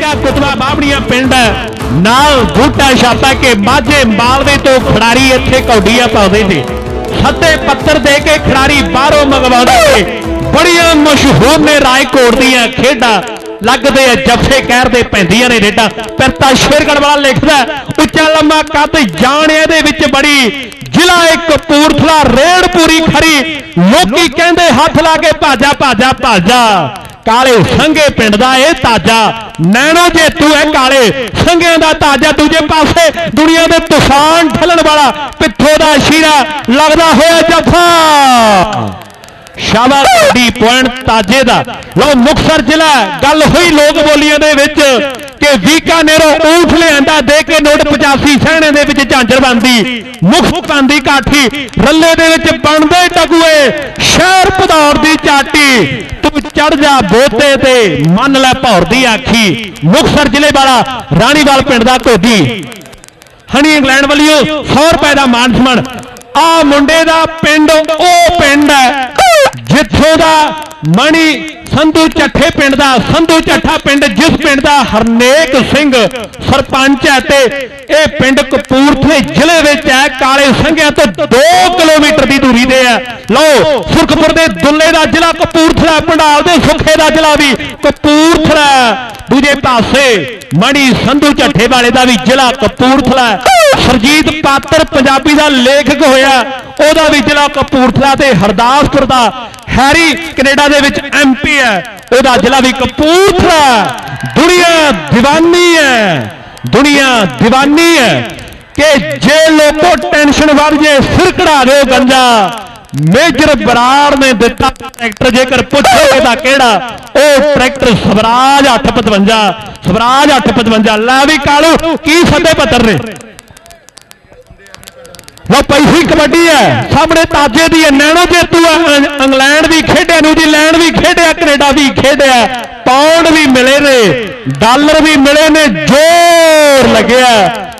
ਵੀ ਕੁਤਵਾ ਬਾਬੜੀਆਂ ਪਿੰਡ ਨਾਲ ਬੂਟਾ ਛਾਪਾ ਕੇ ਮਾਝੇ ਮਾਲਵੇ ਤੋਂ ਖਿਡਾਰੀ ਇੱਥੇ ਕੌਡੀਆਂ ਪਾਉਂਦੇ ਨੇ। ਸੱਤੇ ਪੱਤਰ ਦੇ ਕੇ ਖਿਡਾਰੀ ਬਾਹਰੋਂ ਮੰਗਵਾਉਂਦੇ ਨੇ। ਬੜੀਆਂ ਮਸ਼ਹੂਰ ਨੇ ਰਾਏਕੋਟ ਦੀਆਂ ਖੇਡਾਂ। ਲੱਗਦੇ ਆ ਜੱਫੇ ਕਹਿਰਦੇ ਪੈਂਦੀਆਂ ਨੇ ਰੇਡਾਂ। ਪਿਰਤਾ ਸ਼ੇਰਗੜ ਵਾਲਾ ਲਿਖਦਾ ਉੱਚਾ ਲੰਮਾ ਕੱਦ ਜਾਣ ਇਹਦੇ ਵਿੱਚ ਬੜੀ। ਜ਼ਿਲ੍ਹਾ ਇਹ ਕਪੂਰਥਲਾ ਰੇਡ ਪੂਰੀ ਖਰੀ ਲੋਕੀ ਕਹਿੰਦੇ ਹੱਥ ਲਾ ਕੇ ਭਾਜਾ ਭਾਜਾ ਭਾਜਾ। ਕਾਲੇ ਸੰਘੇ ਪਿੰਡ ਦਾ ਇਹ ਤਾਜਾ। ਨੈਣੋ ਜੇਤੂ ਹੈ ਕਾਲੇ ਸੰਘਿਆਂ ਦਾ ਤਾਜਾ, ਦੂਜੇ ਪਾਸੇ ਦੁਨੀਆ ਦੇ ਤੂਫਾਨ ਠੱਲਣ ਵਾਲਾ ਪਿੱਥੋ ਦਾ ਸ਼ੀਰਾ ਲੱਗਦਾ ਹੋਇਆ ਜੱਫਾ। ਸ਼ਾਬਾਸ਼ ਦੀ ਪੁਆਇੰਟ ਤਾਜੇ ਦਾ। ਲਓ ਮੁਕਸਰ ਜ਼ਿਲ੍ਹਾ, ਗੱਲ ਹੋਈ ਲੋਕ ਬੋਲੀਆਂ ਦੇ ਵਿੱਚ। ਕਿ ਵੀਕਾਨੇਰੋਂ ਊਠ ਲਿਆਂਦਾ ਦੇ ਕੇ ਨੋਟ 85 ਸਹਿਣੇ ਦੇ ਵਿੱਚ ਝਾਂਜਰ ਬੰਦੀ ਮੁਖ ਬੰਦੀ ਕਾਠੀ ਰੱਲੇ ਦੇ ਵਿੱਚ ਬਣਦੇ ਟਗੂਏ, ਸ਼ਹਿਰ ਭਦੌੜ ਦੀ ਚਾਟੀ। ਤੂੰ ਚੜ ਜਾ ਬੋਤੇ ਤੇ, ਮੰਨ ਲੈ ਭੌਰ ਦੀ ਆਖੀ। ਮੁਕਸਰ ਜ਼ਿਲ੍ਹੇ ਵਾਲਾ ਰਾਣੀਵਾਲ ਪਿੰਡ ਦਾ ਧੋਦੀ ਹਣੀ ਇੰਗਲੈਂਡ ਵੱਲੋਂ 100 ਰੁਪਏ ਦਾ ਮਾਨ ਸਨਮਾਨ ਆ ਮੁੰਡੇ ਦਾ ਪਿੰਡ, ਉਹ ਪਿੰਡ ਹੈ। ਜਿੱਥੋਂ ਦਾ ਮਣੀ ਸੰਧੂ ਚੱਠੇ ਪਿੰਡ ਦਾ, ਸੰਧੂ ਚੱਠਾ ਪਿੰਡ ਜਿਸ ਪਿੰਡ ਦਾ ਹਰਨੇਕ ਸਿੰਘ ਸਰਪੰਚ ਹੈ ਤੇ ਇਹ ਪਿੰਡ ਕਪੂਰਥਲੇ ਜ਼ਿਲ੍ਹੇ ਵਿੱਚ ਹੈ, ਕਾਲੇ ਸੰਘਿਆਂ ਤੋਂ 2 ਕਿਲੋਮੀਟਰ ਦੀ ਦੂਰੀ ਤੇ ਹੈ। ਲਓ ਸੁਰਖਪੁਰ ਦੇ ਦੁੱਲੇ ਦਾ ਜ਼ਿਲ੍ਹਾ ਕਪੂਰਥਲਾ, ਪੰਡਾਲ ਦੇ ਸੁਖੇ ਦਾ ਜ਼ਿਲ੍ਹਾ ਵੀ ਕਪੂਰਥਲਾ ਦੂਜੇ ਪਾਸੇ ਮਣੀ ਸੰਧੂ ਝੱਠੇ ਵਾਲੇ ਦਾ ਵੀ ਜ਼ਿਲ੍ਹਾ ਕਪੂਰਥਲਾ ਸਰਜੀਤ ਪਾਤਰ ਪੰਜਾਬੀ ਦਾ ਲੇਖਕ ਹੋਇਆ। ਉਹਦਾ ਵੀ ਜ਼ਿਲ੍ਹਾ ਕਪੂਰਥਲਾ ਤੇ ਹਰਦਾਸਪੁਰ ਦਾ ਹੈਰੀ ਕੈਨੇਡਾ ਦੇ ਵਿੱਚ ਐਮਪੀ ਹੈ। ਉਹਦਾ ਜ਼ਿਲ੍ਹਾ ਵੀ ਕਪੂਰਥਲਾ ਦੁਨੀਆ دیਵਾਨੀ ਹੈ। ਦੁਨੀਆ دیਵਾਨੀ ਹੈ। ਕਿ ਜੇ ਲੋਕੋ ਟੈਨਸ਼ਨ ਵੱਧ ਜੇ ਸਿਰ ਕਢਾ ਦਿਓ ਗੰਜਾ। ਮੇਜਰ ਬਰਾੜ ਨੇ ਦਿੱਤਾ ਟਰੈਕਟਰ, ਜੇਕਰ ਪੁੱਛੋ ਤਾਂ ਕਿਹੜਾ, ਉਹ ਟਰੈਕਟਰ ਸਵਰਾਜ 855 ਸਵਰਾਜ 855 ਲੈ ਵੀ ਕਾਲੂ, ਕੀ ਸੱਦੇ ਪੱਤਰ ਨੇ? ਲੋ ਪੈਸੀ ਕਬੱਡੀ ਹੈ, ਸਾਹਮਣੇ ਤਾਜੇ ਦੀ ਹੈ, ਨੈਣੋ ਜੇਤੂ ਹੈ ਇੰਗਲੈਂਡ ਵੀ ਖੇਡਿਆ, ਨਿਊਜ਼ੀਲੈਂਡ ਵੀ ਖੇਡਿਆ, ਕੈਨੇਡਾ ਵੀ ਖੇਡਿਆ, ਪਾਉਂਡ ਵੀ ਮਿਲੇ ਨੇ, ਡਾਲਰ ਵੀ ਮਿਲੇ ਨੇ, ਜ਼ੋਰ ਲੱਗਿਆ।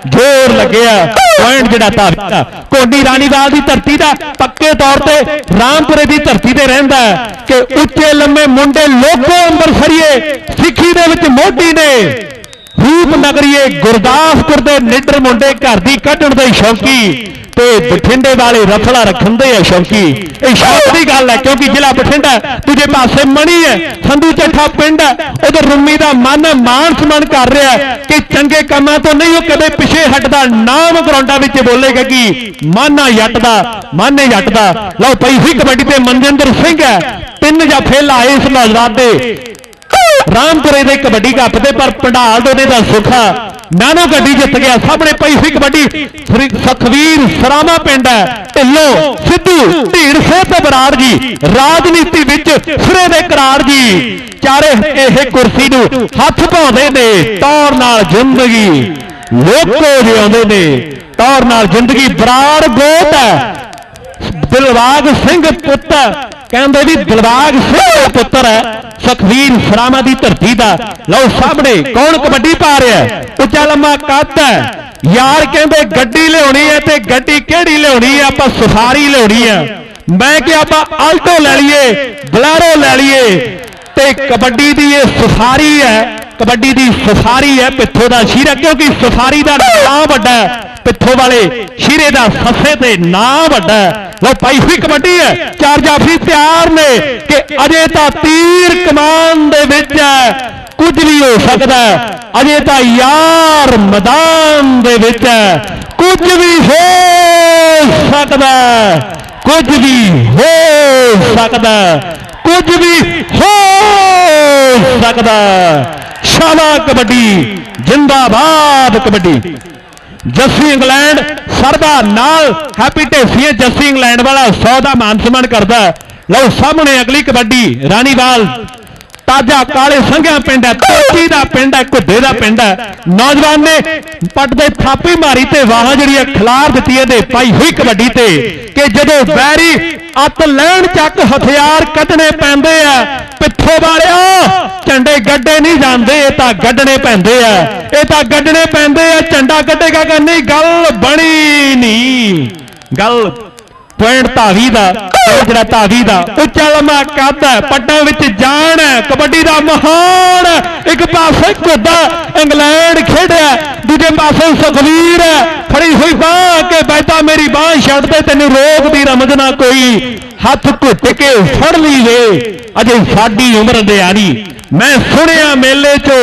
ਜ਼ੋਰ ਲੱਗਿਆ। ਪੁਆਇੰਟ ਜਿਹੜਾ ਤਾਂ ਕੋਡੀ ਰਾਣੀਵਾਲ ਦੀ ਧਰਤੀ ਦਾ ਪੱਕੇ ਤੌਰ ਤੇ ਰਾਮਪੁਰੇ ਦੀ ਧਰਤੀ ਤੇ ਰਹਿੰਦਾ ਹੈ ਕਿ ਉੱਚੇ ਲੰਮੇ ਮੁੰਡੇ ਲੋਕੋ ਅੰਬਰਸਰੀਏ ਸਿੱਖੀ ਦੇ ਵਿੱਚ ਮੋਢੀ ਨੇ। ਰੂਪ ਨਗਰੀਏ ਗੁਰਦਾਸਪੁਰ ਦੇ ਨਿੱਡਰ ਮੁੰਡੇ ਘਰ ਦੀ ਕੱਢਣ ਦੇ ਸ਼ੌਕੀ। ਤੇ ਬਠਿੰਡੇ ਵਾਲੇ ਰਫਲਾ ਰੱਖਣ ਦੇ ਆ ਸ਼ੌਕੀ। ਇਹ ਸ਼ੌਕ ਦੀ ਗੱਲ ਹੈ, ਕਿਉਂਕਿ ਜ਼ਿਲ੍ਹਾ ਬਠਿੰਡਾ ਦੂਜੇ ਪਾਸੇ ਮਣੀ ਹੈ, ਸੰਧੂ ਚੱਠਾ ਪਿੰਡ ਹੈ, ਉਧਰ ਰੁੰਮੀ ਦਾ ਮਨ ਮਾਨ ਸਨਮਾਨ ਕਰ ਰਿਹਾ ਕਿ ਚੰਗੇ ਕੰਮਾਂ ਤੋਂ ਨਹੀਂ ਉਹ ਕਦੇ ਪਿੱਛੇ ਹਟਦਾ, ਨਾਮ ਗਰਾਊਂਡਾਂ ਵਿੱਚ ਬੋਲੇਗਾ ਕਿ ਮਾਨਾ ਜੱਟ ਦਾ ਮਾਨੇ ਜੱਟ ਦਾ ਲਓ ਪਈ ਸੀ ਕਬੱਡੀ ਤੇ ਮਨਜਿੰਦਰ ਸਿੰਘ ਹੈ, ਤਿੰਨ ਜਫੇ ਲਾਏ ਇਸ ਨੌਜਵਾਨ ਦੇ। ਰਾਮਪੁਰੇ ਦੇ ਕਬੱਡੀ ਕੱਪ ਤੇ ਪਰ ਪੰਡਾਲ ਦੋਨੇ ਦਾ ਸੁਖਾ। ਨਾਨੋ ਗੱਡੀ ਜਿੱਤ ਗਿਆ, ਸਾਹਮਣੇ ਪਈ ਸੀ ਕਬੱਡੀ। ਸਖਵੀਰ ਸਰਾਮਾ ਪਿੰਡ ਹੈ। ਢਿੱਲੋ, ਸਿੱਧੂ ਢੀੜ ਸਿੰਘ ਤੇ ਬਰਾੜ ਜੀ। ਰਾਜਨੀਤੀ ਵਿੱਚ ਸਿਰੇ ਦੇ ਕਰਾਰ ਜੀ। ਚਾਰੇ ਇਹ ਕੁਰਸੀ ਨੂੰ ਹੱਥ ਪਾਉਂਦੇ ਨੇ ਤੌਰ ਨਾਲ ਜ਼ਿੰਦਗੀ ਲੋਕੋ ਜਿਉਂਦੇ ਨੇ। ਤੌਰ ਨਾਲ ਜ਼ਿੰਦਗੀ ਬਰਾੜ ਗੋਤ ਹੈ। ਦਿਲਬਾਗ ਸਿੰਘ ਪੁੱਤ ਕਹਿੰਦੇ ਵੀ ਦਿਲਬਾਗ ਸਿੰਘ ਪੁੱਤਰ ਹੈ। ਸਖਵੀਰ ਸਰਾਮਾ ਦੀ ਧਰਤੀ ਦਾ। ਲਓ ਸਾਹਮਣੇ ਕੌਣ ਕਬੱਡੀ ਪਾ ਰਿਹਾ ਉੱਚਾ ਲੰਮਾ ਕੱਦ ਹੈ। ਯਾਰ ਕਹਿੰਦੇ ਗੱਡੀ ਲਿਆਉਣੀ ਹੈ ਤੇ ਗੱਡੀ ਕਿਹੜੀ ਲਿਆਉਣੀ ਹੈ? ਆਪਾਂ ਸਫਾਰੀ ਲਿਆਉਣੀ ਹੈ। ਮੈਂ ਕਿ ਆਪਾਂ ਆਲਟੋ ਲੈ ਲਈਏ, ਬਲੈਰੋ ਲੈ ਲਈਏ ਤੇ ਕਬੱਡੀ ਦੀ ਇਹ ਸਫਾਰੀ ਹੈ, ਕਬੱਡੀ ਦੀ ਸਫਾਰੀ ਹੈ ਪਿੱਥੋਂ ਦਾ ਸ਼ੀਰਾ ਕਿਉਂਕਿ ਸਫਾਰੀ ਦਾ ਨਾਂ ਵੱਡਾ ਹੈ। ਪਿੱਥੋਂ ਵਾਲੇ ਸ਼ੀਰੇ ਦਾ ਸੱਸੇ ਤੇ ਨਾਂ ਵੱਡਾ ਹੈ। ਲੋ ਪਾਈ ਹੋਈ ਕਬੱਡੀ ਹੈ। ਚਾਰ ਜਾਫੀ ਤਿਆਰ ਨੇ ਕਿ ਅਜੇ ਤਾਂ ਤੀਰ ਕਮਾਨ ਦੇ ਵਿੱਚ ਹੈ। ਕੁਝ ਵੀ ਹੋ ਸਕਦਾ ਅਜੇ ਤਾਂ ਯਾਰ ਮੈਦਾਨ ਦੇ ਵਿੱਚ ਹੈ। ਕੁਝ ਵੀ ਹੋ ਸਕਦਾ ਹੈ। ਕੁਝ ਵੀ ਹੋ ਸਕਦਾ ਹੈ। ਕੁਝ ਵੀ ਹੋ ਸਕਦਾ ਹੈ। ਕਬੱਡੀ, ਜਿੰਦਾਬਾਦ ਕਬੱਡੀ। ਜੱਸੀ ਇੰਗਲੈਂਡ ਸਰਦਾ ਨਾਲ ਹੈਪੀ ਢੇਸੀਏ ਜੱਸੀ ਇੰਗਲੈਂਡ ਵਾਲਾ 100 ਦਾ ਮਾਨ ਸਨਮਾਨ ਕਰਦਾ ਲਓ ਸਾਹਮਣੇ ਅਗਲੀ ਕਬੱਡੀ ਰਾਣੀਵਾਲ ਤਾਜਾ ਕਾਲੇ ਸੰਘਿਆ ਪਿੰਡ ਹੈ ਤੋਚੀ ਦਾ ਪਿੰਡ ਹੈ ਘੁੱਡੇ ਦਾ ਪਿੰਡ ਹੈ। ਨੌਜਵਾਨ ਨੇ ਪੱਟ ਦੇ ਥਾਪੀ ਮਾਰੀ ਤੇ ਵਾਹਾਂ ਜਿਹੜੀ ਹੈ ਖਿਲਾਰ ਦਿੱਤੀ ਇਹਦੇ ਪਾਈ ਹੋਈ ਕਬੱਡੀ ਤੇ। ਕਿ ਜਦੋਂ ਬੈਰੀ ਅੱਤ ਲੈਣ ਚੱਕ ਹਥਿਆਰ ਕੱਢਣੇ ਪੈਂਦੇ ਆ ਪਿੱਥੋਂ ਵਾਲਿਆ ਝੰਡੇ ਗੱਡੇ ਨਹੀਂ ਜਾਂਦੇ, ਇਹ ਤਾਂ ਗੱਡਣੇ ਪੈਂਦੇ ਆ। ਇਹ ਤਾਂ ਗੱਡਣੇ ਪੈਂਦੇ ਆ, ਝੰਡਾ ਕੱਢੇਗਾ ਕਿ ਨਹੀਂ, ਗੱਲ ਬਣੀ ਨਹੀਂ। ਗੱਲ ਪੁਆਇੰਟ ਧਾਵੀ ਦਾ ਉਹ ਜਿਹੜਾ ਧਾਵੀ ਦਾ ਉੱਚਾ ਲੰਮਾ ਕੱਦ ਹੈ, ਪੱਟਾਂ ਵਿੱਚ ਜਾਣ ਹੈ, ਕਬੱਡੀ ਦਾ ਮਹਾਨ ਇੱਕ ਪਾਸੇ ਘੁੱਦਾ ਇੰਗਲੈਂਡ ਖੇਡਿਆ, ਦੂਜੇ ਪਾਸੇ ਸੁਖਵੀਰ ਹੈ, ਫੜੀ ਹੋਈ ਬਾਹ ਕੇ ਬੈਠਾ ਮੇਰੀ ਬਾਹ ਛੱਡ ਦੇ, ਤੈਨੂੰ ਰੋਕਦੀ ਰਮਜ ਨਾ ਕੋਈ। ਹੱਥ ਘੁੱਟ ਕੇ ਫੜ ਲਈ ਵੇ ਅਜੇ ਸਾਡੀ ਉਮਰ ਨਿਆਰੀ ਮੈਂ ਸੁਣਿਆ ਮੇਲੇ ਚੋ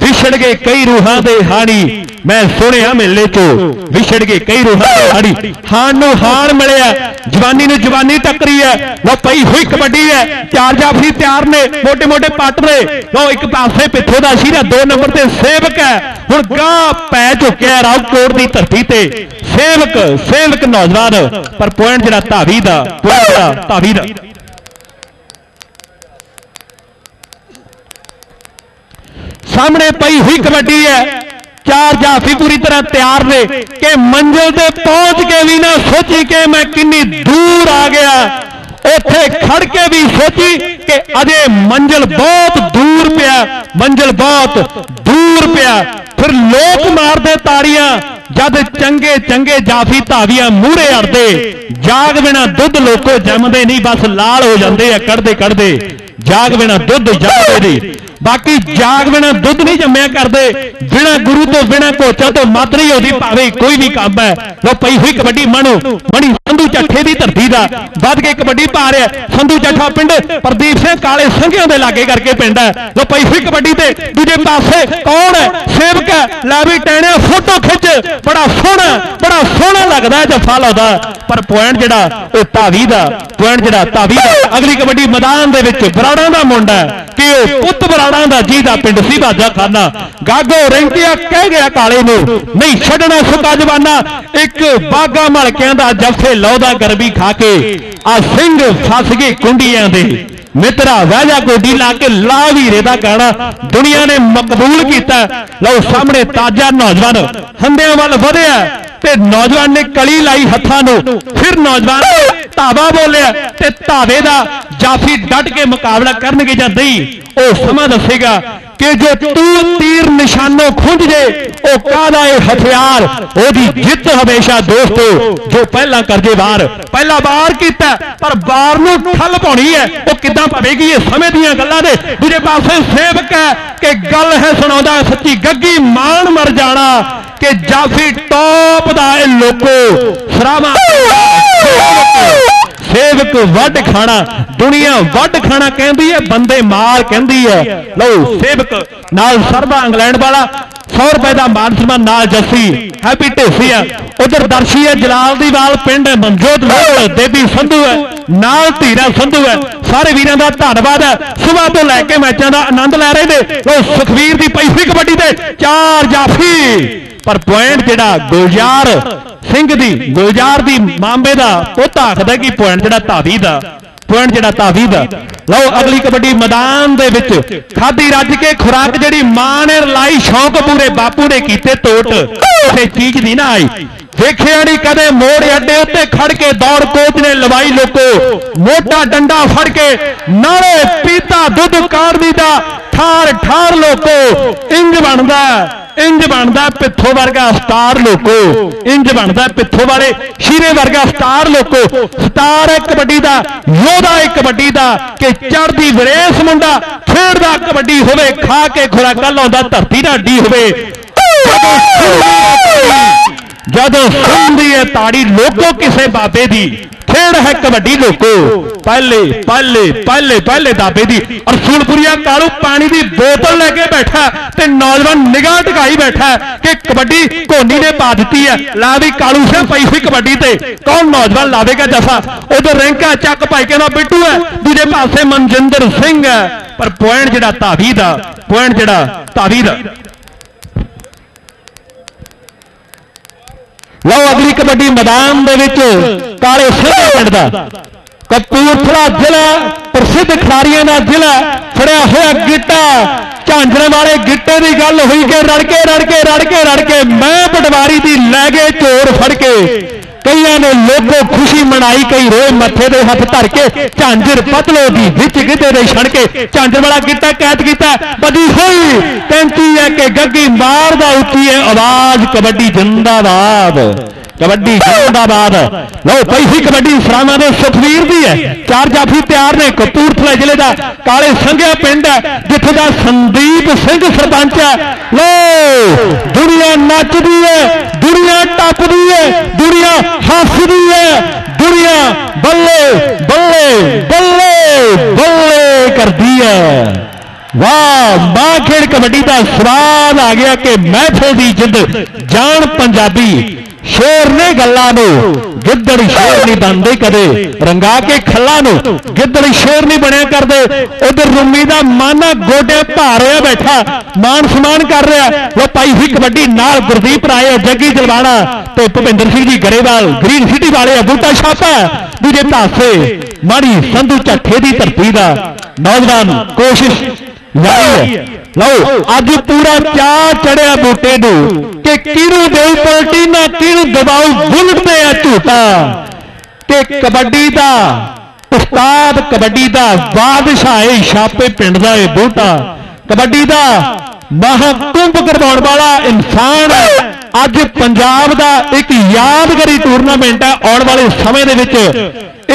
ਵਿਛੜ ਗਏ ਕਈ ਰੂਹਾਂ ਦੇ ਹਾਣੀ ਮੈਂ ਸੁਣਿਆ ਮੇਲੇ ਚੋ ਵਿਛੜ ਗਏ ਕਈ ਰੂਹਾਂ ਦੇ ਹਾਣੀ ਹਾਣ ਨੂੰ ਹਾਣ ਮਿਲਿਆ, ਜਵਾਨੀ ਨੂੰ ਜਵਾਨੀ ਟੱਕਰੀ ਹੈ ਲੋ ਪਈ ਹੋਈ ਕਬੱਡੀ ਹੈ ਚਾਰ ਜਾਫਰੀ ਤਿਆਰ ਨੇ ਮੋٹے ਮੋٹے ਪੱਟ ਨੇ। ਲੋ ਇੱਕ ਪਾਸੇ ਪਿੱਥੋਂ ਦਾ ਸ਼ੀਰਾ, ਦੋ ਨੰਬਰ ਤੇ ਸੇਵਕ ਹੈ ਹੁਣ ਗਾਂ ਪੈ ਚੁੱਕਿਆ ਰਾਉਕੋਟ ਦੀ ਧਰਤੀ ਤੇ। ਸੇਵਕ ਸੇਵਕ ਨੌਜਵਾਨ, ਪਰ ਪੁਆਇੰਟ ਜਿਹੜਾ ਧਾਵੀ ਦਾ ਧਾਵੀ ਦਾ। ਸਾਹਮਣੇ ਪਈ ਹੋਈ ਕਬੱਡੀ ਹੈ। ਚਾਰ ਜਾਫੀ ਪੂਰੀ ਤਰ੍ਹਾਂ ਤਿਆਰ ਨੇ ਕਿ ਮੰਜ਼ਿਲ ਤੇ ਪਹੁੰਚ ਕੇ ਵੀ ਨਾ ਸੋਚੀ ਕਿ ਮੈਂ ਕਿੰਨੀ ਦੂਰ ਆ ਗਿਆ। ਉੱਥੇ ਖੜ ਕੇ ਵੀ ਸੋਚੀ ਕਿ ਅਜੇ ਮੰਜ਼ਿਲ ਬਹੁਤ ਦੂਰ ਪਿਆ, ਮੰਜ਼ਿਲ ਬਹੁਤ ਦੂਰ ਪਿਆ। ਫਿਰ ਲੋਕ ਮਾਰਦੇ ਤਾੜੀਆਂ, ਜਦ ਚੰਗੇ ਚੰਗੇ ਜਾਫੀ ਧਾਵੀਆਂ ਮੂਹਰੇ ਅੜਦੇ। ਜਾਗ ਬਿਨਾ ਦੁੱਧ ਲੋਕੋ ਜੰਮਦੇ ਨਹੀਂ, ਬਸ ਲਾਲ ਹੋ ਜਾਂਦੇ ਆ, ਕੱਢਦੇ ਕੱਢਦੇ। ਜਾਗ ਬਿਨਾ ਦੁੱਧ ਜੰਮਦੇ ਨਹੀਂ। ਬਾਕੀ ਜਾਗ ਬਿਨਾ ਦੁੱਧ ਨਹੀਂ ਜੰਮਿਆ ਕਰਦੇ। ਬਿਨਾ ਗੁਰੂ ਤੋਂ, ਬਿਨਾ ਕੋਚਾ ਤੋਂ ਮੱਤ ਨਹੀਂ ਹੋਦੀ ਭਾਵੇਂ ਕੋਈ ਵੀ ਕੰਮ ਹੈ। ਲੋ ਪਈ ਹੋਈ ਕਬੱਡੀ ਮਣੋ। ਮਣੀ ਸੰਧੂ ਚੱਠੇ ਦੀ ਧਰਤੀ ਦਾ। ਵੱਧ ਕੇ ਕਬੱਡੀ ਪਾ ਰਿਹਾ ਸੰਧੂ ਚੱਠਾ ਪਿੰਡ, ਪ੍ਰਦੀਪ ਸਿੰਘ ਕਾਲੇ ਸੰਘਿਆਂ ਦੇ ਲਾਗੇ ਕਰਕੇ ਪਿੰਡ ਹੈ। ਲੋ ਪਈ ਹੋਈ ਕਬੱਡੀ ਤੇ ਦੂਜੇ ਪਾਸੇ ਕੌਣ ਹੈ? ਸੇਵਕ ਹੈ। ਲੈ ਵੀ ਟੈਣਿਆ ਫੋਟੋ ਖਿੱਚ। ਬੜਾ ਸੋਹਣਾ ਬੜਾ ਸੋਹਣਾ ਲੱਗਦਾ ਹੈ ਜਫਾ ਲਾਉਂਦਾ। ਪਰ ਪੁਆਇੰਟ ਜਿਹੜਾ, ਉਹ ਧਾਵੀ ਦਾ। ਪੁਆਇੰਟ ਜਿਹੜਾ ਧਾਵੀ ਦਾ। ਅਗਲੀ ਕਬੱਡੀ ਮੈਦਾਨ ਦੇ ਵਿੱਚ ਬਰਾੜਾਂ ਦਾ ਮੁੰਡਾ ਕਿ ਉਹ ਪੁੱਤ ਬਰਾੜਾਂ ਦਾ ਜੀ ਦਾ ਪਿੰਡ ਸੀ ਬਾਜਾ ਖਾਨਾ। ਗਾਗੋ ਰੈਂਕਿਆ ਕਹਿ ਗਿਆ ਕਾਲੇ ਨੂੰ, ਨਹੀਂ ਛੱਡਣਾ ਸੁੱਕਾ ਜਵਾਨਾ। ਇੱਕ ਬਾਗਾ ਮਲਕਿਆਂ ਦਾ ਜੱਫੇ ਲੌਦਾ ਗਰਬੀ ਖਾ ਕੇ। ਆ ਸਿੰਘ ਫਸ ਗਏ ਕੁੰਡੀਆਂ ਦੇ। ਮਿੱਤਰਾ ਵਾਜਾ ਗੋਡੀ ਲਾ ਕੇ ਲਾ ਵੀਰੇ ਦਾ ਗਾਣਾ। ਦੁਨੀਆ ਨੇ ਮਕਬੂਲ ਕੀਤਾ। ਲਓ ਸਾਹਮਣੇ ਤਾਜਾ ਨੌਜਵਾਨ, ਹੰਦਿਆਂ ਵੱਲ ਵਧਿਆ ਤੇ ਨੌਜਵਾਨ ਨੇ ਕਲੀ ਲਾਈ ਹੱਥਾਂ ਨੂੰ। ਫਿਰ ਨੌਜਵਾਨ ਧਾਵਾ ਬੋਲਿਆ ਤੇ ਧਾਵੇ ਦਾ ਜਾਫੀ ਡਟ ਕੇ ਮੁਕਾਬਲਾ ਕਰਨਗੇ ਜਾਂ ਨਹੀਂ? ਉਹ ਸਮਾਂ ਦੱਸੇਗਾ ਕਿ ਜੋ ਤੂੰ ਤੀਰ ਨਿਸ਼ਾਨੋਂ ਖੁੰਝ ਜੇ, ਉਹ ਕਾਹਦਾ ਇਹ ਹਥਿਆਰ? ਉਹਦੀ ਜਿੱਤ ਹਮੇਸ਼ਾ ਦੋਸਤੋ, ਜੋ ਪਹਿਲਾਂ ਕਰਜੇ ਵਾਰ, ਪਹਿਲਾ ਵਾਰ ਕੀਤਾ, ਪਰ ਵਾਰ ਨੂੰ ਠੱਲ ਪਾਉਣੀ ਹੈ। ਉਹ ਕਿੱਦਾਂ ਪਵੇਗੀ ਇਹ ਸਮੇਂ ਦੀਆਂ ਗੱਲਾਂ ਦੇ? ਦੂਜੇ ਪਾਸੇ ਸੇਵਕ ਹੈ ਕਿ ਗੱਲ ਹੈ ਸੁਣਾਉਂਦਾ ਸੱਚੀ, ਗੱਗੀ ਮਾਣ ਮਰ ਜਾਣਾ ਕਿ ਜਾਫੀ ਟੌਪ ਦਾ ਇਹ ਲੋਕੋ, ਸਰਾਵਾ ਸੇਵਕ ਵੱਡ ਖਾਣਾ, ਦੁਨੀਆ ਵੱਡ ਖਾਣਾ ਕਹਿੰਦੀ ਹੈ, ਬੰਦੇ ਮਾਰ ਕਹਿੰਦੀ ਹੈ। ਲਓ, ਸੇਵਕ ਨਾਲ ਸਰਬਾ ਇੰਗਲੈਂਡ ਵਾਲਾ 100 ਰੁਪਏ ਦਾ ਮਾਨ ਸਨਮਾਨ ਨਾਲ ਜੱਸੀ, ਹੈਪੀ ਢੇਸੀਆ, ਉਧਰ ਦਰਸ਼ੀ ਹੈ, ਜਲਾਲ ਦੀ ਵਾਲ ਪਿੰਡ ਮਨਜੋਤ ਲੋਹ ਦੇਵੀ ਸੰਧੂ ਹੈ, ਨਾਲ ਧੀਰਾ ਸੰਧੂ ਹੈ, ਸਾਰੇ ਵੀਰਾਂ ਦਾ ਧੰਨਵਾਦ ਹੈ। ਸਵੇਰ ਤੋਂ ਲੈ ਕੇ ਮੈਚਾਂ ਦਾ ਆਨੰਦ ਲੈ ਰਹੇ ਨੇ। ਲਓ, ਸੁਖਵੀਰ ਦੀ ਪਈ ਹੋਈ ਕਬੱਡੀ ਤੇ ਚਾਰ ਜਾਫੀ। ਪਰ ਪੁਆਇੰਟ ਜਿਹੜਾ ਗੁਲਜ਼ਾਰ ਸਿੰਘ ਦੀ, ਗੁਲਜ਼ਾਰ ਦੀ ਮਾਂਬੇ ਦਾ, ਉਹ ਤਾਕਦਾ ਕਿ ਪੁਆਇੰਟ ਜਿਹੜਾ ਧਾਵੀ ਦਾ? ਪੁਆਇੰਟ ਜਿਹੜਾ ਧਾਵੀ ਦਾ। ਲਓ, ਅਗਲੀ ਕਬੱਡੀ ਮੈਦਾਨ ਦੇ ਵਿੱਚ ਖਾਦੀ ਰੱਜ ਕੇ ਖੁਰਾਕ ਜਿਹੜੀ ਮਾਂ ਨੇ ਲਾਈ ਸ਼ੌਂਕ ਪੂਰੇ ਬਾਪੂ ਨੇ ਕੀਤੇ ਤੋਟ। ਕਿਸੇ ਚੀਜ਼ ਦੀ ਨਾ ਆਈ। ਵੇਖਿਆ ਨਹੀਂ ਕਦੇ ਮੋੜ ਅੱਡੇ ਉੱਤੇ ਖੜ ਕੇ ਦੌੜ ਕੋਚ ਨੇ ਲਵਾਈ ਲੋਕੋ। ਮੋਟਾ ਡੰਡਾ ਫੜ ਕੇ ਨਾਲੇ ਪੀਤਾ ਦੁੱਧ ਕਾੜਦੀ ਦਾ ਠਾਰ ਠਾਰ ਲੋਕੋ। ਇੰਜ ਬਣਦਾ। ਇੰਜ ਬਣਦਾ ਪਿੱਥੋ ਵਰਗਾ ਸਟਾਰ ਲੋਕੋ। ਇੰਜ ਬਣਦਾ ਪਿੱਥੋ ਵਾਲੇ ਸ਼ੀਰੇ ਵਰਗਾ ਸਟਾਰ ਲੋਕੋ। ਸਟਾਰ ਹੈ ਕਬੱਡੀ ਦਾ, ਯੋਧਾ ਹੈ ਕਬੱਡੀ ਦਾ, ਕਿ ਚੜਦੀ ਵਿਰੇਸ ਮੁੰਡਾ ਖੇਡਦਾ ਕਬੱਡੀ ਹੋਵੇ, ਖਾ ਕੇ ਖੁਰਾਕਾਂ ਲਾਉਂਦਾ ਧਰਤੀ ਦਾ ਅੱਡੀ ਹੋਵੇ। ਜਦੋਂ ਸੁਣਦੀ ਹੈ ਤਾੜੀ ਲੋਕੋ ਕਿਸੇ ਬਾਬੇ ਦੀ ਖੇਡ ਹੈ ਕਬੱਡੀ ਲੋਕੋ। ਪਹਿਲੇ ਪਹਿਲੇ ਪਹਿਲੇ ਪਹਿਲੇ ਦਾਬੇ ਦੀ ਔਰ ਸੂਲਪੁਰੀਆ ਕਾਲੂ ਪਾਣੀ ਦੀ ਬੋਤਲ ਲੈ ਕੇ ਬੈਠਾ ਤੇ ਨੌਜਵਾਨ ਨਿਗਾਹ ਟਿਕਾਈ ਬੈਠਾ ਕਿ ਕਬੱਡੀ ਕੋਨੀ ਨੇ ਪਾ ਦਿੱਤੀ ਹੈ। ਲਾ ਵੀ ਕਾਲੂ ਸਿੰਘ ਪਈ ਹੋਈ ਕਬੱਡੀ ਤੇ। ਕੌਣ ਨੌਜਵਾਨ ਲਾਵੇਗਾ ਜਫਾ? ਉਧਰ ਰੈਂਕਾ ਚੱਕ ਭਾਈ ਕਹਿੰਦਾ, ਬਿੱਟੂ ਹੈ, ਦੂਜੇ ਪਾਸੇ ਮਨਜਿੰਦਰ ਸਿੰਘ ਹੈ। ਪਰ ਪੁਆਇੰਟ ਜਿਹੜਾ ਧਾਵੀ ਦਾ ਪੁਆਇੰਟ ਜਿਹੜਾ ਧਾਵੀ ਲਓ ਅਗਲੀ ਕਬੱਡੀ ਮੈਦਾਨ ਦੇ ਵਿੱਚ ਕਾਲੇ ਸਿੰਘ ਪਿੰਡ ਦਾ। ਕਪੂਰਥਲਾ ਜ਼ਿਲ੍ਹਾ, ਪ੍ਰਸਿੱਧ ਖਿਡਾਰੀਆਂ ਦਾ ਜ਼ਿਲ੍ਹਾ ਫੜਿਆ ਹੋਇਆ ਗਿੱਟਾ। ਝਾਂਜਣ ਵਾਲੇ ਗਿੱਟੇ ਦੀ ਗੱਲ ਹੋਈ ਕਿ ਰੜ ਕੇ ਰੜ ਕੇ ਰੜ ਕੇ ਰੜ ਕੇ ਮੈਂ ਪਟਵਾਰੀ ਦੀ ਲੈ ਗਏ ਚੋਰ ਫੜ ਕੇ। ਕਈਆਂ ਨੇ ਲੋਕੋ ਖੁਸ਼ੀ ਮਨਾਈ, ਕਈ ਰੋਏ ਮੱਥੇ ਦੇ ਹੱਥ ਧਰ ਕੇ ਝਾਂਜਰ ਪਤਲੋ ਦੀ ਵਿੱਚ ਗਿੱਧੇ ਦੇ ਛੜ ਕੇ ਝਾਂਜਰ ਵਾਲਾ ਗਿੱਟਾ ਕੈਦ ਕੀਤਾ। ਬਦੀ ਹੋਈ ਕਹਿੰਦੀ ਹੈ ਕਿ ਗੱਗੀ ਮਾਰਦਾ ਉੱਚੀ ਹੈ ਆਵਾਜ਼ ਕਬੱਡੀ ਜਿੰਦਾਬਾਦ। ਕਬੱਡੀ ਜਿੰਦਾਬਾਦ। ਲਓ ਪਹਿਲੀ ਕਬੱਡੀ, ਸਰਾਵਾਂ ਦੇ ਸੁਖਵੀਰ ਦੀ ਹੈ। ਚਾਰ ਜਾਫੀ ਤਿਆਰ ਨੇ, ਕਪੂਰਥਲਾ ਜ਼ਿਲ੍ਹੇ ਦਾ ਕਾਲੇ ਸੰਘਿਆ ਪਿੰਡ ਹੈ, ਜਿੱਥੇ ਦਾ ਸੰਦੀਪ ਸਿੰਘ ਸਰਪੰਚ ਹੈ। ਲਓ, ਦੁਨੀਆ ਨੱਚਦੀ ਹੈ, ਦੁਨੀਆ ਟੱਪਦੀ ਹੈ, ਦੁਨੀਆ ਹੱਸਦੀ ਹੈ। ਦੁਨੀਆ ਬੱਲੇ ਬੱਲੇ ਬੱਲੇ ਬੱਲੇ ਕਰਦੀ ਹੈ। ਵਾਹ ਮਾਂ ਖੇਡ ਕਬੱਡੀ ਦਾ ਸਵਾਦ ਆ ਗਿਆ ਕਿ ਮਹਿਫਲ ਦੀ ਜਿੱਦ ਜਾਣ ਪੰਜਾਬੀ ਸ਼ੇਰ ਨੇ ਗੱਲਾਂ ਨੂੰ ਗਿੱਦੜ ਸ਼ੇਰ ਨਹੀਂ ਬਣਦੇ ਕਦੇ। ਰੰਗਾ ਕੇ ਖੱਲਾ ਨੂੰ ਗਿੱਦੜ ਸ਼ੇਰ ਨਹੀਂ ਬਣਿਆ ਕਰਦੇ। ਉਧਰ ਰੁੰਮੀ ਦਾ ਮਾਨਾ ਗੋਡੇ ਭਾਰਿਆ ਬੈਠਾ ਮਾਨ ਸਨਮਾਨ ਕਰ ਰਿਹਾ। ਲੋ ਪਾਈ ਹੋਈ ਕਬੱਡੀ ਨਾਲ ਗੁਰਦੀਪ ਰਾਏ ਜੱਗੀ ਜਲਵਾਣਾ ਤੇ ਭੁਪਿੰਦਰ ਸਿੰਘ ਜੀ ਗਰੇਵਾਲ ਗ੍ਰੀਨ ਸਿਟੀ ਵਾਲੇ ਬੂਟਾ ਛਾਪਾ। ਦੂਜੇ ਪਾਸੇ ਮਾੜੀ ਸੰਧੂ ਝੱਠੇ ਦੀ ਧਰਤੀ ਦਾ ਨੌਜਵਾਨ ਕੋਸ਼ਿਸ਼ ਜਾਰੀ ਹੈ। ਲਓ, ਅੱਜ ਪੂਰਾ ਚਾਹ ਚੜਿਆ ਬੂਟੇ ਨੂੰ ਕਿ ਕਿਹਨੂੰ ਦੇਉ ਪਲਟੀ, ਨਾ ਕਿਹਨੂੰ ਦਬਾਉ ਬੁਲਟ ਤੇ ਆ ਝੂਟਾ। ਤੇ ਕਬੱਡੀ ਦਾ, ਉਸਤਾਦ ਕਬੱਡੀ ਦਾ ਬਾਦਸ਼ਾਹ ਏ ਛਾਪੇ ਪਿੰਡ ਦਾ ਇਹ ਬੂਟਾ। ਕਬੱਡੀ ਦਾ ਮਹਾਕੁੰਭ ਕਰਵਾਉਣ ਵਾਲਾ ਇਨਸਾਨ ਅੱਜ ਪੰਜਾਬ ਦਾ ਇੱਕ ਯਾਦਗਾਰੀ ਟੂਰਨਾਮੈਂਟ ਹੈ। ਆਉਣ ਵਾਲੇ ਸਮੇਂ ਦੇ ਵਿੱਚ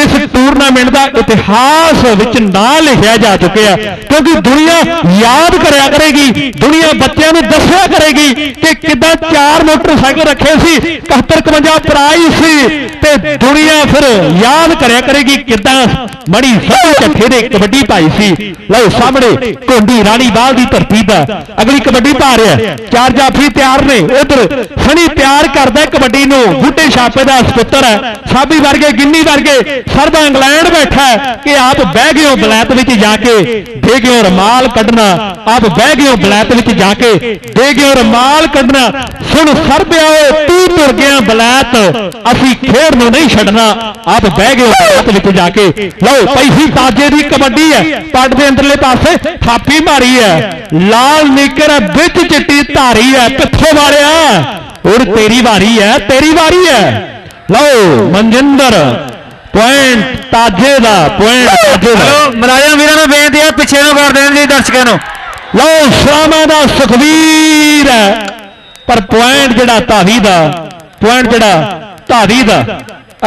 ਇਸ ਟੂਰਨਾਮੈਂਟ ਦਾ ਇਤਿਹਾਸ ਵਿੱਚ ਨਾਂ ਲਿਖਿਆ ਜਾ ਚੁੱਕਿਆ ਕਿਉਂਕਿ ਦੁਨੀਆ ਯਾਦ ਕਰਿਆ ਕਰੇਗੀ, ਦੁਨੀਆ ਬੱਚਿਆਂ ਨੂੰ ਦੱਸਿਆ ਕਰੇਗੀ ਕਿ ਕਿੱਦਾਂ ਚਾਰ ਮੋਟਰਸਾਈਕਲ ਰੱਖੇ ਸੀ 71 51 ਪ੍ਰਾਈਜ਼ ਸੀ ਤੇ ਦੁਨੀਆ ਫਿਰ ਯਾਦ ਕਰਿਆ ਕਰੇਗੀ ਕਿੱਦਾਂ ਮੜੀ ਸਭ ਚੱਠੇ ਦੇ ਕਬੱਡੀ ਪਾਈ ਸੀ। ਲਓ ਸਾਹਮਣੇ ਕੋਂਡੀ ਰਾਣੀ ਬਾਲ ਦੀ ਧਰਤੀ ਦਾ ਅਗਲੀ ਕਬੱਡੀ ਪਾ ਰਿਹਾ ਚਾਰ ਜਾਫੀ ਤਿਆਰ ਨੇ ਉਧਰ ਸਣੀ ਪਿਆਰ ਕਰਦਾ ਕਬੱਡੀ ਨੂੰ, ਬੁੱਢੇ ਛਾਪੇ ਦਾ ਸਪੁੱਤਰ ਹੈ। ਸਾਬੀ ਵਰਗੇ, ਗਿੰਨੀ ਵਰਗੇ ਸਰਦਾ ਇੰਗਲੈਂਡ ਬੈਠਾ ਕਿ ਆਪ ਬਹਿ ਗਏ ਹੋ ਬਲੈਤ ਵਿੱਚ ਜਾ ਕੇ। ਦੇ ਗਏ ਹੋ ਰਮਾਲ ਕੱਢਣਾ। ਆਪ ਬਹਿ ਗਏ ਹੋ ਬਲੈਤ ਵਿੱਚ ਜਾ ਕੇ। ਦੇ ਗਏ ਹੋ ਰਮਾਲ ਕੱਢਣਾ। ਸੁਣ ਸਰਬਿਆਓ ਤੂੰ ਤੁਰ ਗਿਆ ਬਲੈਤ। ਅਸੀਂ ਖੇਡ ਨੂੰ ਨਹੀਂ ਛੱਡਣਾ। ਆਪ ਬਹਿ ਗਏ ਹੋ ਬਲੈਤ ਵਿੱਚ ਜਾ ਕੇ। ਲਓ ਪੈਸੀ ਤਾਜੇ ਦੀ ਕਬੱਡੀ ਹੈ। ਪੱਟ ਦੇ ਅੰਦਰਲੇ ਪਾਸੇ ਥਾਪੀ ਮਾਰੀ ਹੈ। ਲਾਲ ਨਿਕਰ ਵਿੱਚ ਚਿੱਟੀ ਧਾਰੀ ਹੈ। ਪਿੱਥੋਂ ਵਾਲਿਆ ਹੁਣ ਤੇਰੀ ਵਾਰੀ ਹੈ, ਤੇਰੀ ਵਾਰੀ ਹੈ। ਲਓ ਮਨਜਿੰਦਰ ਪੁਆਇੰਟ ਤਾਜੇ ਦਾ ਪੁਆਇੰਟ ਤਾਜੇ ਦਾ। ਹਲੋ ਮਲਾਜਮ ਵੀਰਾਂ ਨੂੰ ਬੇਨਤੀ ਹੈ ਪਿੱਛੇ ਨੂੰ ਕਰ ਦੇਣ ਲਈ ਦਰਸ਼ਕਾਂ ਨੂੰ। ਲਓ ਸ਼ਰਾਮਾ ਦਾ ਸੁਖਵੀਰ ਹੈ। ਪਰ ਪੁਆਇੰਟ ਜਿਹੜਾ ਧਾਵੀ ਦਾ ਪੁਆਇੰਟ ਜਿਹੜਾ ਧਾਵੀ ਦਾ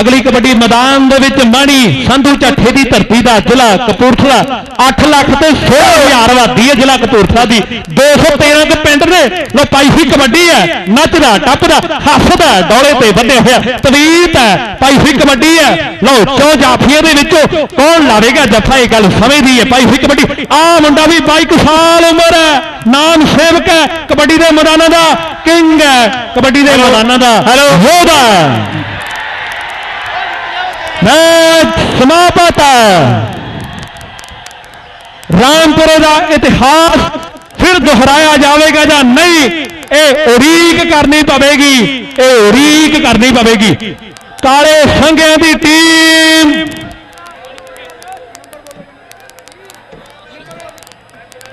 ਅਗਲੀ ਕਬੱਡੀ ਮੈਦਾਨ ਦੇ ਵਿੱਚ ਮਾਣੀ ਸੰਧੂ ਚੱਠੇ ਦੀ ਧਰਤੀ ਦਾ ਜ਼ਿਲ੍ਹਾ ਕਪੂਰਥਲਾ। 8 ਲੱਖ ਤੇ 16000 ਆਬਾਦੀ ਹੈ ਜ਼ਿਲ੍ਹਾ ਕਪੂਰਥਲਾ ਦੀ। 213 ਦੇ ਪਿੰਡ ਨੇ। ਲੋ ਪਾਈ ਹੋਈ ਕਬੱਡੀ ਹੈ। ਨੱਚਦਾ ਟੱਪਦਾ ਹੱਸਦਾ ਡੋਲੇ ਤੇ ਬੰਨਿਆ ਹੋਇਆ। ਤਵੀਤ ਹੈ। ਪਾਈ ਹੋਈ ਕਬੱਡੀ ਹੈ। ਲਓ ਚੋ ਜਾਫੀਆਂ ਦੇ ਵਿੱਚੋਂ ਕੌਣ ਲਾਵੇਗਾ ਜੱਫਾ? ਇਹ ਗੱਲ ਸਮਝਦੀ ਹੈ। ਪਾਈ ਹੋਈ ਕਬੱਡੀ। ਆ ਮੁੰਡਾ ਵੀ 22 ਸਾਲ ਉਮਰ ਹੈ। ਨਾਮ ਸੇਵਕ ਹੈ। ਕਬੱਡੀ ਦੇ ਮੈਦਾਨਾਂ ਦਾ ਕਿੰਗ ਹੈ। ਕਬੱਡੀ ਦੇ ਮੈਦਾਨਾਂ ਦਾ ਹੈਲੋ ਯੋਧਾ। ਮੈਚ ਸਮਾਪਤ ਹੈ। ਰਾਮਪੁਰੇ ਦਾ ਇਤਿਹਾਸ ਫਿਰ ਦੁਹਰਾਇਆ ਜਾਵੇਗਾ ਜਾਂ ਨਹੀਂ, ਇਹ ਉਡੀਕ ਕਰਨੀ ਪਵੇਗੀ, ਇਹ ਉਡੀਕ ਕਰਨੀ ਪਵੇਗੀ। ਕਾਲੇ ਸੰਘਿਆਂ ਦੀ ਟੀਮ।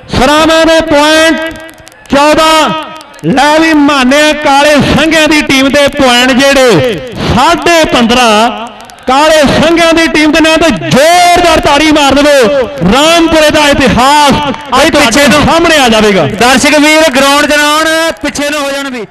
ਸਰਾਵਾਂ ਦੇ ਪੁਆਇੰਟ 14 ਲੈ ਵੀ ਮਾਨਿਆ ਕਾਲੇ ਸੰਘਿਆਂ ਦੀ ਟੀਮ ਦੇ ਪੁਆਇੰਟ ਜਿਹੜੇ 15.5 ਕਾਲੇ ਸੰਘਿਆਂ ਦੀ ਟੀਮ ਦੇ ਨਾਂ ਤੇ ਜ਼ੋਰਦਾਰ ਤਾੜੀ ਮਾਰ ਦਿਓ ਰਾਮਪੁਰੇ ਦਾ ਇਤਿਹਾਸ ਅੱਜ ਪਿੱਛੇ ਤੋਂ ਸਾਹਮਣੇ ਆ ਜਾਵੇਗਾ। ਦਰਸ਼ਕ ਵੀਰ ਗਰਾਊਂਡ ਆਉਣ ਪਿੱਛੇ ਨੂੰ ਹੋ ਜਾਣ ਵੀ।